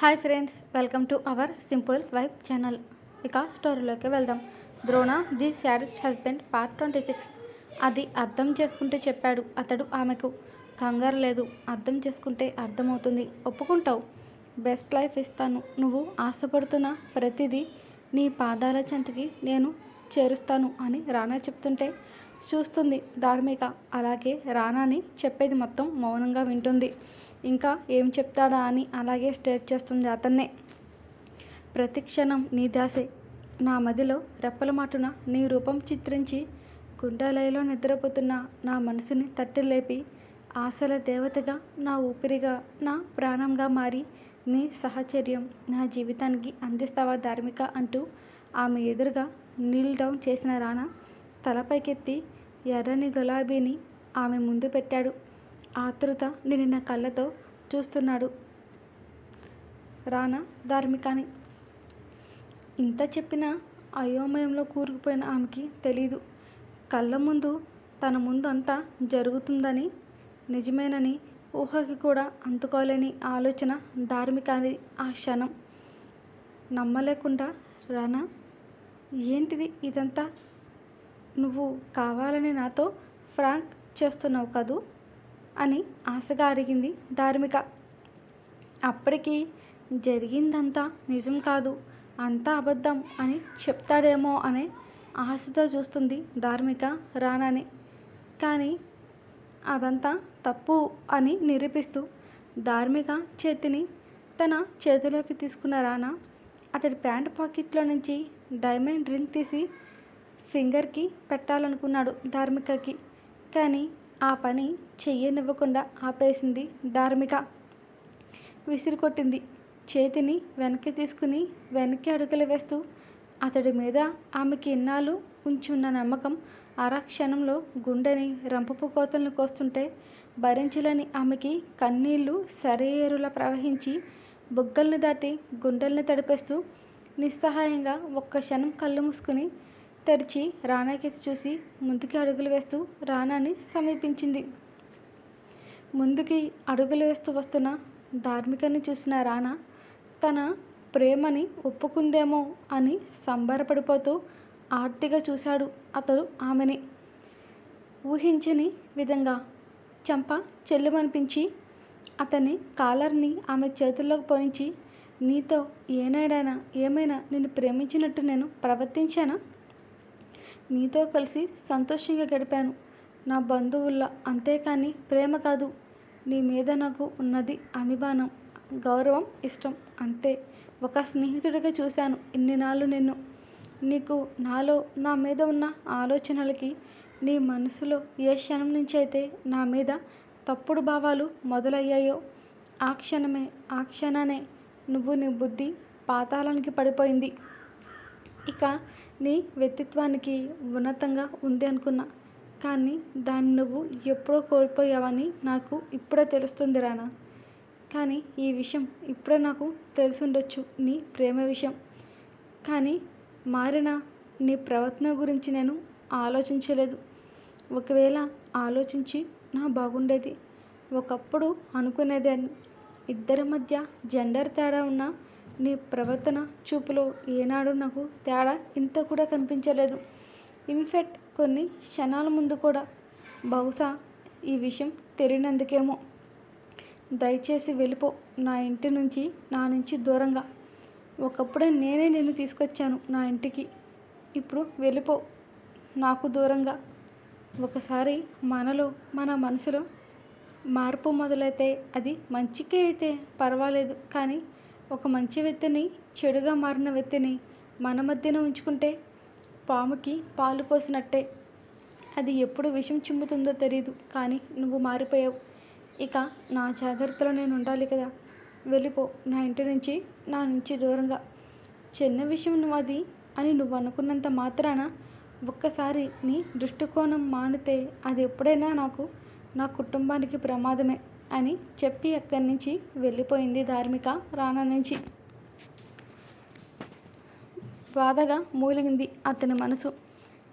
Hi friends welcome to our simple wife channel. ఇక స్టోరీలోకి వెళ్దాం. Drona the saddest husband part twenty six. అది అర్థం చేసుకుంటే చెప్పాడు అతడు ఆమెకు. కంగారు లేదు అర్థం చేసుకుంటే అర్థమవుతుంది. ఒప్పుకుంటావు. బెస్ట్ లైఫ్ ఇస్తాను. నువ్వు ఆశపడుతున్న ప్రతిదీ నీ పాదాల చెంతకి నేను చేరుస్తాను అని రానా చెప్తుంటే చూస్తుంది ధార్మిక. అలాగే రానాని చెప్పేది మొత్తం మౌనంగా వింటుంది. ఇంకా ఏం చెప్తాడా అని అలాగే స్టేట్ చేస్తుంది అతన్నే. ప్రతి క్షణం నీ దాసే. నా మదిలో రెప్పల మాటున నీ రూపం చిత్రించి గుండెలయలో నిద్రపోతున్న నా మనసుని తట్టి లేపి ఆశల దేవతగా నా ఊపిరిగా నా ప్రాణంగా మారి నీ సహచర్యం నా జీవితానికి అందిస్తావా ధార్మిక అంటూ ఆమె ఎదురుగా నీల్ డౌన్ చేసిన రానా తలపైకెత్తి ఎర్రని గులాబీని ఆమె ముందు పెట్టాడు. ఆతృత నిండిన కళ్ళతో చూస్తున్నాడు. రానా ధార్మికాని. ఇంత చెప్పినా అయోమయంలో కూరుకుపోయిన ఆమెకి తెలీదు. కళ్ళ ముందు తన ముందు అంతా జరుగుతుందని నిజమేనని ఊహకి కూడా అందుకోలేని ఆలోచన ధార్మికాని ఆ క్షణం. నమ్మలేకుండా రానా ఏంటిది ఇదంతా? నువ్వు కావాలని నాతో ఫ్రాంక్ చేస్తున్నావు కదూ? అని ఆశగా అడిగింది ధార్మిక. అప్పటికి జరిగిందంతా నిజం కాదు అంతా అబద్ధం అని చెప్తాడేమో అనే ఆశతో చూస్తుంది ధార్మిక రానాని కానీ అదంతా తప్పు అని నిరూపిస్తూ ధార్మిక చేతిని తన చేతిలోకి తీసుకున్న రానా అతడి ప్యాంట్ పాకెట్లో నుంచి డైమండ్ రింగ్ తీసి ఫింగర్కి పెట్టాలనుకున్నాడు ధార్మికకి. కానీ ఆ పని చెయ్యనివ్వకుండా ఆపేసింది ధార్మిక. విసిరికొట్టింది. చేతిని వెనక్కి తీసుకుని వెనక్కి అడుగులు వేస్తూ అతడి మీద ఆమెకి ఇన్నాళ్ళు ఉంచున్న నమ్మకం అరక్షణంలో గుండెని రంపపు కోతలను కోస్తుంటే భరించలేని ఆమెకి కన్నీళ్ళు సరేరులా ప్రవహించి బుగ్గల్ని దాటి గుండెల్ని తడిపేస్తూ నిస్సహాయంగా ఒక్క క్షణం కళ్ళు మూసుకుని తెరిచి రానాకేసి చూసి ముందుకి అడుగులు వేస్తూ రానాని సమీపించింది. ముందుకి అడుగులు వేస్తూ వస్తున్న ధార్మికని చూసిన రానా తన ప్రేమని ఒప్పుకుందేమో అని సంబరపడిపోతూ ఆర్తిగా చూశాడు అతడు ఆమెని. ఊహించని విధంగా చెంప చెల్లుమనిపించి అతని కాలర్ని ఆమె చేతుల్లోకి పోనించి నీతో ఏనాడైనా ఏమైనా నిన్ను ప్రేమించినట్టు నేను ప్రవర్తించానా? నీతో కలిసి సంతోషంగా గడిపాను. నా బంధువుల్లో అంతేకాని ప్రేమ కాదు. నీ మీద నాకు ఉన్నది అభిమానం గౌరవం ఇష్టం అంతే. ఒక స్నేహితుడిగా చూశాను ఇన్ని నాళ్ళు నిన్ను. నీకు నాలో నా మీద ఉన్న ఆలోచనలకి నీ మనసులో ఏ క్షణం నుంచి అయితే నా మీద తప్పుడు భావాలు మొదలయ్యాయో ఆ క్షణమే ఆ క్షణానే నువ్వు నీ బుద్ధి పాతాళానికి పడిపోయింది. ఇక నీ వ్యక్తిత్వానికి ఉన్నతంగా ఉంది అనుకున్నా. కానీ దాన్ని నువ్వు ఎప్పుడో కోల్పోయావని నాకు ఇప్పుడే తెలుస్తుంది రానా. కానీ ఈ విషయం ఇప్పుడే నాకు తెలిసుండొచ్చు నీ ప్రేమ విషయం. కానీ మారిన నీ ప్రవర్తన గురించి నేను ఆలోచించలేదు. ఒకవేళ ఆలోచించి నా బాగుండేది. ఒకప్పుడు అనుకునేదాన్ని. ఇద్దరి మధ్య జెండర్ తేడా ఉన్న నీ ప్రవర్తన చూపులో ఏనాడు నాకు తేడా ఇంత కూడా కనిపించలేదు. ఇన్ఫెక్ట్ కొన్ని క్షణాల ముందు కూడా బహుశా ఈ విషయం తెలియనందుకేమో. దయచేసి వెళ్ళిపో. నా ఇంటి నుంచి నా నుంచి దూరంగా. ఒకప్పుడే నేనే నిన్ను తీసుకొచ్చాను నా ఇంటికి. ఇప్పుడు వెళ్ళిపో. నాకు దూరంగా. ఒకసారి మనలో మన మనసులో మార్పు మొదలైతే అది మంచికే అయితే పర్వాలేదు. కానీ ఒక మంచి వ్యక్తిని చెడుగా మారిన వ్యక్తిని మన మధ్యన ఉంచుకుంటే పాముకి పాలు పోసినట్టే. అది ఎప్పుడు విషం చిమ్ముతుందో తెలియదు కానీ నువ్వు మారిపోయావు. ఇక నా జాగ్రత్తలో నేను ఉండాలి కదా. వెళ్ళిపో నా ఇంటి నుంచి నా నుంచి దూరంగా. చిన్న విషయం నువ్వు అది అని నువ్వు అనుకున్నంత మాత్రాన ఒక్కసారి నీ దృష్టికోణం మానితే అది ఎప్పుడైనా నాకు నా కుటుంబానికి ప్రమాదమే. అని చెప్పి అక్కడి నుంచి వెళ్ళిపోయింది ధార్మిక రానా నుంచి. బాధగా మూలిగింది అతని మనసు.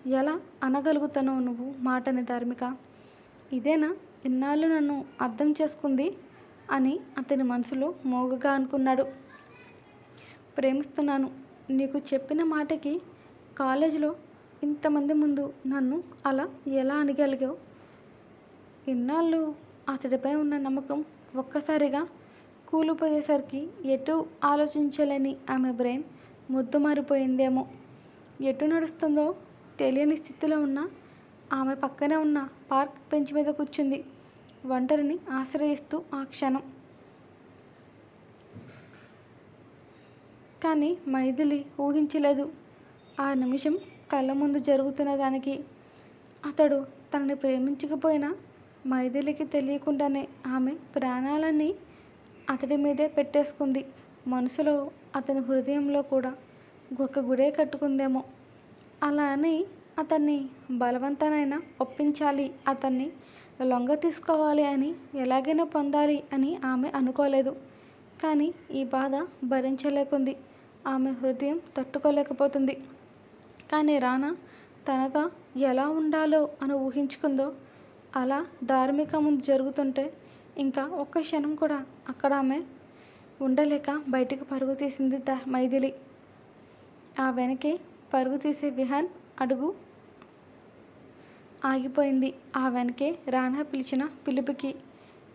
ఎలా అనగలుగుతానో నువ్వు మాటని ధార్మిక. ఇదేనా? ఇన్నాళ్ళు నన్ను అర్థం చేసుకుంది అని అతని మనసులో మోగగా అనుకున్నాడు. ప్రేమిస్తున్నాను. నీకు చెప్పిన మాటకి కాలేజీలో ఇంతమంది ముందు నన్ను అలా ఎలా అనగలిగావు? ఇన్నాళ్ళు అతడిపై ఉన్న నమ్మకం ఒక్కసారిగా కూలిపోయేసరికి ఎటు ఆలోచించలేని ఆమె బ్రెయిన్ ముద్దు మారిపోయిందేమో. ఎటు నడుస్తుందో తెలియని స్థితిలో ఉన్న ఆమె పక్కనే ఉన్న పార్క్ బెంచ్ మీద కూర్చుంది. ఒంటరిని ఆశ్రయిస్తూ ఆ క్షణం. కానీ మైథిలి ఊహించలేదు. ఆ నిమిషం కళ్ళ ముందు జరుగుతున్న దానికి. అతడు తనని ప్రేమించకపోయినా మైథిలికి తెలియకుండానే ఆమె ప్రాణాలన్నీ అతడి మీదే పెట్టేసుకుంది. మనసులో అతని హృదయంలో కూడా ఒక గుడే కట్టుకుందేమో. అలా అని అతన్ని బలవంతనైనా ఒప్పించాలి అతన్ని లొంగ తీసుకోవాలి అని ఎలాగైనా పొందాలి అని ఆమె అనుకోలేదు. కానీ ఈ బాధ భరించలేకుంది. ఆమె హృదయం తట్టుకోలేకపోతుంది. కానీ రానా తనతో ఎలా ఉండాలో అని ఊహించుకుందో అలా ధార్మిక ముందు జరుగుతుంటే ఇంకా ఒక్క క్షణం కూడా అక్కడ ఆమె ఉండలేక బయటకు పరుగు తీసింది ద మైథిలి. ఆ వెనకే పరుగు తీసే విహాన్ అడుగు ఆగిపోయింది. ఆ వెనకే రానా పిలిచిన పిలుపుకి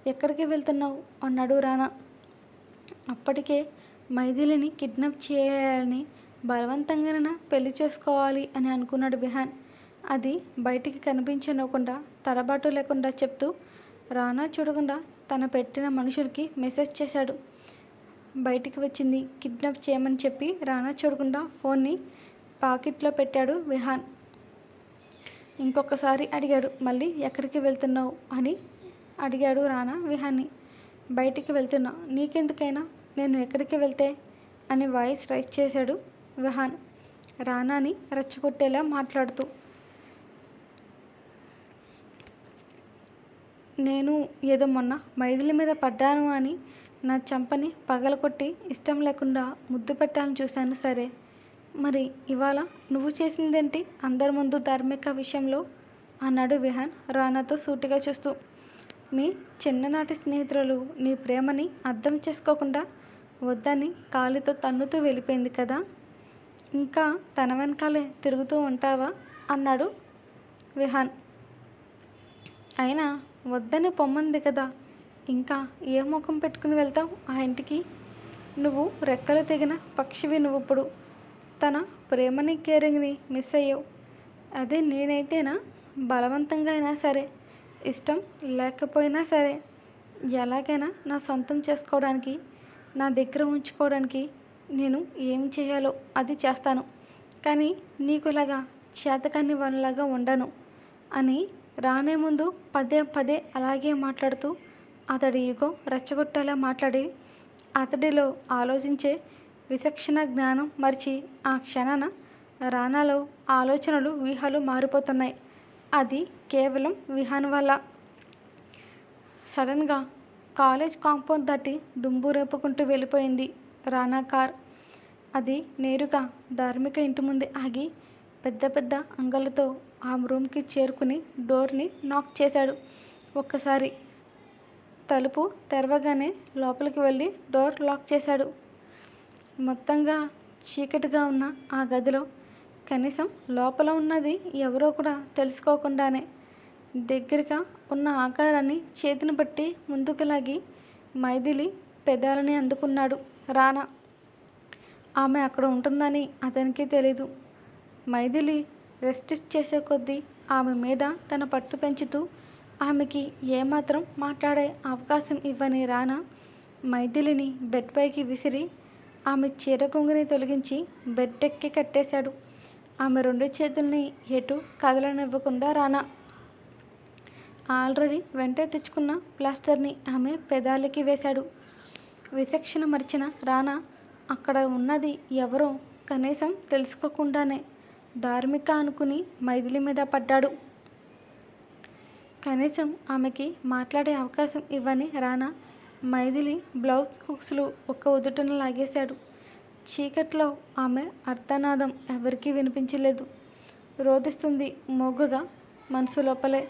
ఎక్కడికి వెళ్తున్నావు? అన్నాడు రానా అప్పటికే మైథిలిని కిడ్నాప్ చేయాలని బలవంతంగానైనా పెళ్ళి చేసుకోవాలి అని అనుకున్నాడు విహాన్. అది బయటికి కనిపించనివ్వకుండా తడబాటు లేకుండా చెప్తూ రానా చూడకుండా తన పెట్టిన మనుషులకి మెసేజ్ చేశాడు. బయటికి వచ్చింది కిడ్నాప్ చేయమని చెప్పి రానా చూడకుండా ఫోన్ని పాకెట్లో పెట్టాడు విహాన్. ఇంకొకసారి అడిగాడు మళ్ళీ ఎక్కడికి వెళ్తున్నావు? అని అడిగాడు రానా విహాన్ని. బయటికి వెళ్తున్నా. నీకెందుకైనా? నేను ఎక్కడికి వెళ్తే? అని వాయిస్ రైస్ చేశాడు విహాన్. రానాని రెచ్చగొట్టేలా మాట్లాడుతూ నేను ఏదో మొన్న మైథిలి మీద పడ్డాను అని నా చంపని పగలకొట్టి ఇష్టం లేకుండా ముద్దు పెట్టాలని చూశాను సరే. మరి ఇవాళ నువ్వు చేసిందేంటి అందరి ముందు ధార్మిక విషయంలో? అన్నాడు విహాన్ రానాతో సూటిగా చూస్తూ. మీ చిన్ననాటి స్నేహితులు నీ ప్రేమని అర్థం చేసుకోకుండా వద్దని కాలితో తన్నుతూ వెళ్ళిపోయింది కదా? ఇంకా తన వెనకాలే తిరుగుతూ ఉంటావా? అన్నాడు విహాన్. అయినా వద్దని పొమ్మంది కదా. ఇంకా ఏ ముఖం పెట్టుకుని వెళ్తావు ఆ ఇంటికి? నువ్వు రెక్కలు తెగిన పక్షివి నువ్వు ఇప్పుడు తన ప్రేమని కేరింగ్ని మిస్ అయ్యావు. అదే నేనైతేనా? బలవంతంగా అయినా సరే ఇష్టం లేకపోయినా సరే ఎలాగైనా నా సొంతం చేసుకోవడానికి నా దగ్గర ఉంచుకోవడానికి నేను ఏం చేయాలో అది చేస్తాను. కానీ నీకులాగా చేతకాన్ని వాళ్ళలాగా ఉండను అని రానే ముందు పదే పదే అలాగే మాట్లాడుతూ అతడి యుగం రెచ్చగొట్టేలా మాట్లాడి అతడిలో ఆలోచించే విచక్షణ జ్ఞానం మరిచి ఆ క్షణాన రానాలో ఆలోచనలు వ్యూహాలు మారిపోతున్నాయి. అది కేవలం విహాన్ వల్ల. సడన్గా కాలేజ్ కాంపౌండ్ దాటి దుమ్ము రేపుకుంటూ వెళ్ళిపోయింది రానా కార్. అది నేరుగా ధార్మిక ఇంటి ముందు ఆగి పెద్ద పెద్ద అంగలతో ఆ రూమ్కి చేరుకుని డోర్ని నాక్ చేశాడు. ఒక్కసారి తలుపు తెరవగానే లోపలికి వెళ్ళి డోర్ లాక్ చేశాడు. మొత్తంగా చీకటిగా ఉన్న ఆ గదిలో కనీసం లోపల ఉన్నది ఎవరో కూడా తెలుసుకోకుండానే దగ్గరగా ఉన్న ఆకారాన్ని చేతిని బట్టి ముందుకు లాగి మైథిలి పెదాలని అందుకున్నాడు రానా. ఆమె అక్కడ ఉంటుందని అతనికి తెలీదు. మైథిలి రెస్ట్ చేసే కొద్దీ ఆమె మీద తన పట్టు పెంచుతూ ఆమెకి ఏమాత్రం మాట్లాడే అవకాశం ఇవ్వని రానా మైథిలిని బెడ్ పైకి విసిరి ఆమె చీర కొంగుని తొలగించి బెడ్ ఎక్కి కట్టేశాడు. ఆమె రెండు చేతుల్ని ఎటు కదలనివ్వకుండా రానా ఆల్రెడీ వెంటే తెచ్చుకున్న ప్లాస్టర్ని ఆమె పెదాలకి వేశాడు. విచక్షణ మరిచిన రానా అక్కడ ఉన్నది ఎవరో కనీసం తెలుసుకోకుండానే ధార్మిక అనుకుని మైథిలి మీద పడ్డాడు. కనీసం ఆమెకి మాట్లాడే అవకాశం ఇవ్వని రానా మైథిలి బ్లౌజ్ హుక్స్లు ఒక్క ఉదుటను లాగేశాడు. చీకట్లో ఆమె అర్థనాదం ఎవరికీ వినిపించలేదు. రోధిస్తుంది మొగ్గుగా మనసు లోపలే.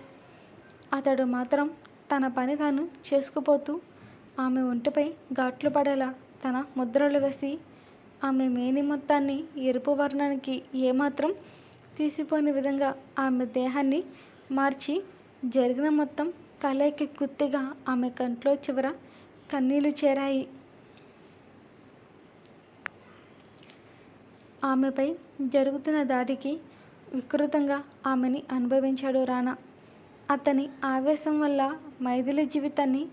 అతడు మాత్రం తన పని తాను చేసుకుపోతూ ఆమె ఒంటిపై ఘాట్లు పడేలా తన ముద్రలు వేసి ఆమె మేని మొత్తాన్ని ఎరుపు వర్ణానికి ఏమాత్రం తీసిపోని విధంగా ఆమె దేహాన్ని మార్చి జరిగిన మొత్తం కలయికి గుత్తిగా ఆమె కంట్లో చివర కన్నీళ్ళు చేరాయి. ఆమెపై జరుగుతున్న దాడికి వికృతంగా ఆమెని అనుభవించాడు రానా అతని ఆవేశం వల్ల మైథిలి జీవితాన్ని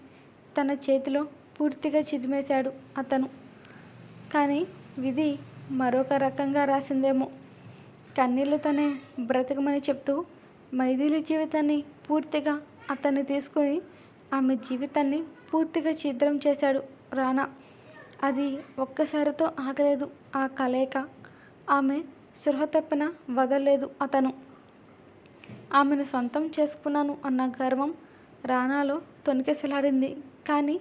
తన చేతిలో పూర్తిగా చిదిమేశాడు అతను. కానీ విధి మరొక రకంగా రాసిందేమో. కన్నీళ్ళతోనే బ్రతకమని చెప్తూ మైథిలి జీవితాన్ని పూర్తిగా అతన్ని తీసుకుని ఆమె జీవితాన్ని పూర్తిగా ఛిద్రం చేశాడు రానా. అది ఒక్కసారితో ఆగలేదు. ఆ కలయిక ఆమె సృహ తప్పిన వదలలేదు అతను. ఆమెను సొంతం చేసుకున్నాను అన్న గర్వం రానాలో తొనికెసలాడింది కానీ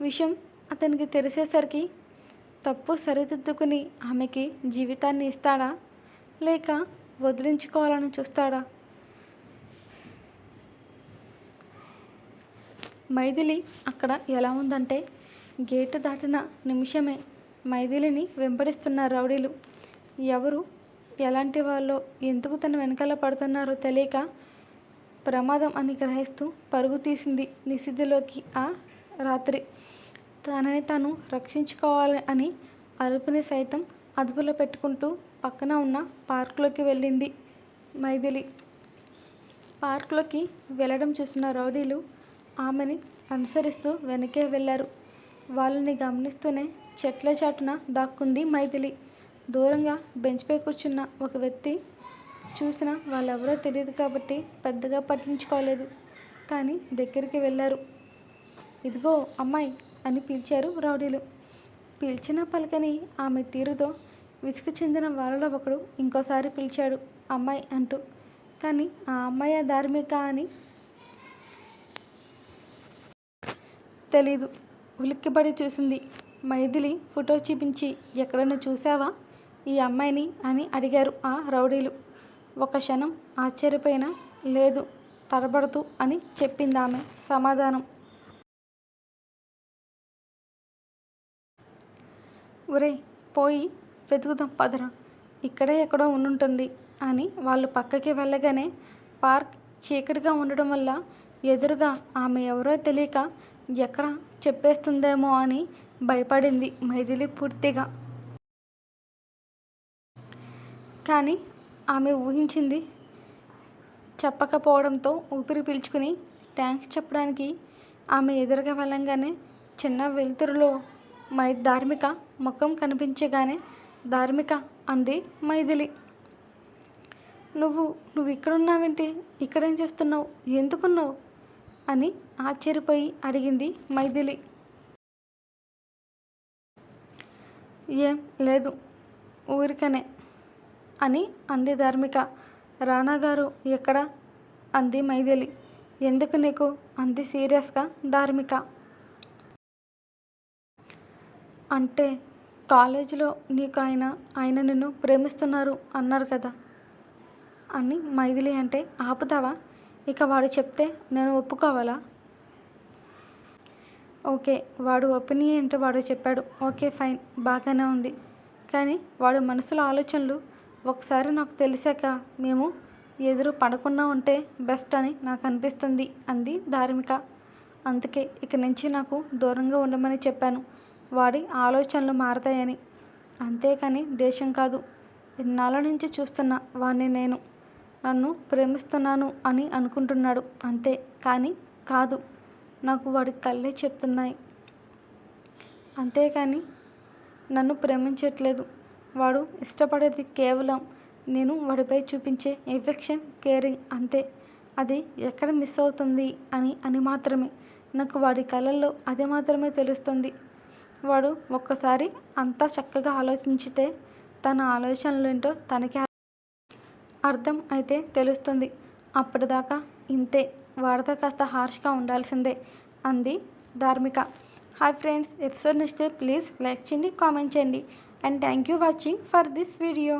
విషయం అతనికి తెలిసేసరికి తప్పు సరిదిద్దుకుని ఆమెకి జీవితాన్ని ఇస్తాడా? లేక వదిలించుకోవాలని చూస్తాడా? మైథిలి అక్కడ ఎలా ఉందంటే గేటు దాటిన నిమిషమే మైథిలిని వెంబడిస్తున్న రౌడీలు. ఎవరు ఎలాంటి వాళ్ళు ఎందుకు తన వెనకాల పడుతున్నారో తెలియక ప్రమాదం అని గ్రహిస్తూ పరుగు తీసింది నిషిద్ధిలోకి ఆ రాత్రి. తనని తాను రక్షించుకోవాలి అని అరుపుని సైతం అదుపులో పెట్టుకుంటూ పక్కన ఉన్న పార్కులోకి వెళ్ళింది మైథిలి. పార్కులోకి వెళ్ళడం చూసిన రౌడీలు ఆమెని అనుసరిస్తూ వెనకే వెళ్ళారు. వాళ్ళని గమనిస్తూనే చెట్ల చాటున దాక్కుంది మైథిలి. దూరంగా బెంచ్పై కూర్చున్న ఒక వ్యక్తి చూసిన వాళ్ళెవరో తెలియదు కాబట్టి పెద్దగా పట్టించుకోలేదు. కానీ దగ్గరికి వెళ్ళారు. ఇదిగో అమ్మాయి అని పిలిచారు రౌడీలు. పిలిచిన పలకని ఆమె తీరుతో విసుగు చెందిన వాళ్ళలో ఒకడు ఇంకోసారి పిలిచాడు అమ్మాయి అంటూ. కానీ ఆ అమ్మాయి ధార్మిక అని తెలీదు. ఉలిక్కిపడి చూసింది. మైథిలి ఫోటో చూపించి ఎక్కడన్నా చూసావా ఈ అమ్మాయిని? అని అడిగారు ఆ రౌడీలు. ఒక క్షణం ఆశ్చర్యపోయినా లేదు తడబడుతూ అని చెప్పింది ఆమె. సమాధానం. ఒరే పోయి వెతుకుదాం పదరా. ఇక్కడే ఎక్కడో ఉండుంటుంది అని వాళ్ళు పక్కకి వెళ్ళగానే పార్క్ చీకటిగా ఉండడం వల్ల ఎదురుగా ఆమె ఎవరో తెలియక ఎక్కడ చెప్పేస్తుందేమో అని భయపడింది మైథిలి పూర్తిగా. కానీ ఆమె ఊహించింది చెప్పకపోవడంతో ఊపిరి పీల్చుకుని థ్యాంక్స్ చెప్పడానికి ఆమె ఎదురుగా వెళ్ళంగానే చిన్న వెలుతురులో మై ధార్మిక ముఖం కనిపించగానే ధార్మిక అంది మైథిలి. నువ్వు నువ్వు ఇక్కడున్నావేంటి? ఇక్కడేం చేస్తున్నావు? ఎందుకున్నావు? అని ఆశ్చర్యపోయి అడిగింది మైథిలి. ఏం లేదు ఊరికనే అని అంది ధార్మిక. రానా గారు ఎక్కడ? అంది మైథిలి. ఎందుకు నీకు? అంది సీరియస్గా ధార్మిక. అంటే కాలేజీలో నీకు ఆయన ఆయన నిన్ను ప్రేమిస్తున్నారు అన్నారు కదా. అని మైథిలి అంటే ఆపుతావా? ఇక వాడు చెప్తే నేను ఒప్పుకోవాలా? ఓకే వాడు ఒపీనియన్ ఏంటో వాడు చెప్పాడు. ఓకే ఫైన్ బాగానే ఉంది. కానీ వాడు మనసులో ఆలోచనలు ఒకసారి నాకు తెలిసాక మేము ఎదురు పడకుండా ఉంటే బెస్ట్ అని నాకు అనిపిస్తుంది అంది ధార్మిక. అందుకే ఇక నుంచి నాకు దూరంగా ఉండమని చెప్పాను. వాడి ఆలోచనలు మారతాయని. అంతేకాని దేశం కాదు. ఇన్నాళ్ళ నుంచి చూస్తున్న వాడిని నేను. నన్ను ప్రేమిస్తున్నాను అని అనుకుంటున్నాడు. అంతే. కానీ కాదు. నాకు వాడి కళ్ళే చెప్తున్నాయి. అంతేకాని నన్ను ప్రేమించట్లేదు. వాడు ఇష్టపడేది కేవలం నేను వాడిపై చూపించే ఎఫెక్షన్ కేరింగ్ అంతే. అది ఎక్కడ మిస్ అవుతుంది అని అని మాత్రమే. నాకు వాడి కళల్లో అది మాత్రమే తెలుస్తుంది. వాడు ఒక్కసారి అంతా చక్కగా ఆలోచించితే తన ఆలోచనలు ఏంటో తనకి అర్థం అయితే తెలుస్తుంది. అప్పటిదాకా ఇంతే వాడితో కాస్త హార్ష్గా ఉండాల్సిందే అంది ధార్మిక. హాయ్ ఫ్రెండ్స్ ఎపిసోడ్ నచ్చితే ప్లీజ్ లైక్ చేయండి కామెంట్ చేయండి. And thank you watching for this video.